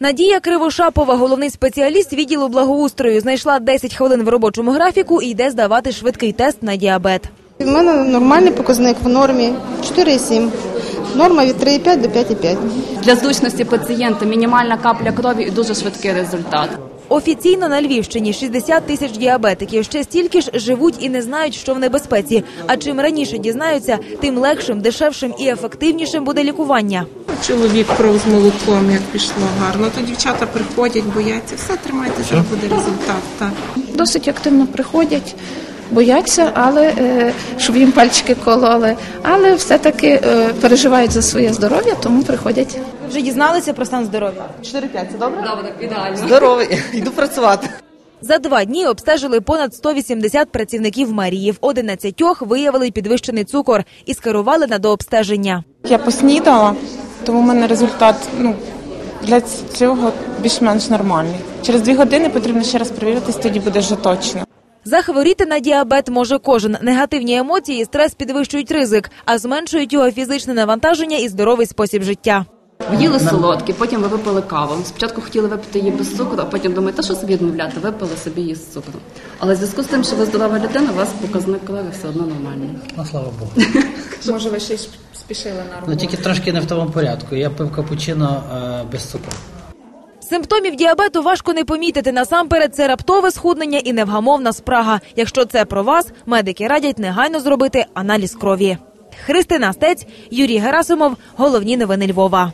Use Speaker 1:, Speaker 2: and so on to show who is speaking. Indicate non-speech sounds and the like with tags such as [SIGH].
Speaker 1: Надія Кривошапова, головний спеціаліст відділу благоустрою, знайшла 10 хвилин в робочому графіку і йде здавати швидкий тест на діабет.
Speaker 2: У мене нормальний показник в нормі 4,7. Норма від 3,5 до 5,5.
Speaker 3: Для зручності пацієнта мінімальна капля крові і дуже швидкий результат.
Speaker 1: Офіційно на Львівщині 60 тисяч діабетиків. Ще стільки ж живуть і не знають, що в небезпеці. А чим раніше дізнаються, тим легшим, дешевшим і ефективнішим буде лікування.
Speaker 4: Чоловік кров з молоком, як пішло гарно, то дівчата приходять, бояться, все тримайте, зараз буде результат. Так.
Speaker 5: досить активно приходять, бояться, але е, щоб їм пальчики кололи, але все-таки е, переживають за своє здоров'я, тому приходять.
Speaker 1: Ви вже дізналися про стан здоров'я.
Speaker 6: 4-5, це добре?
Speaker 3: Добре, ідеально.
Speaker 6: Здоровий, [LAUGHS] йду працювати.
Speaker 1: За два дні обстежили понад 180 працівників мерії. В 11 виявили підвищений цукор і скерували на дообстеження.
Speaker 7: Я поснідала, тому в мене результат ну, для цього більш-менш нормальний. Через дві години потрібно ще раз перевіритись, тоді буде вже точно.
Speaker 1: Захворіти на діабет може кожен. Негативні емоції і стрес підвищують ризик, а зменшують його фізичне навантаження і здоровий спосіб життя.
Speaker 3: Ви їли солодкі, потім ви випили каву. Спочатку хотіли випити її без цукру, а потім думаєте, що собі відмовляти, випили собі її з цукром. Але в зв'язку з тим, що ви здорова людина, у вас показник крові все одно нормальний.
Speaker 8: Ну, слава Богу. [LAUGHS]
Speaker 7: Може, ви ще й спішили на
Speaker 8: Ну тільки трошки не в тому порядку. Я пив капучино е, без цукру.
Speaker 1: Симптомів діабету важко не помітити. Насамперед, це раптове схуднення і невгамовна спрага. Якщо це про вас, медики радять негайно зробити аналіз крові. Христина Стець, Юрій Герасимов. Головні новини Львова.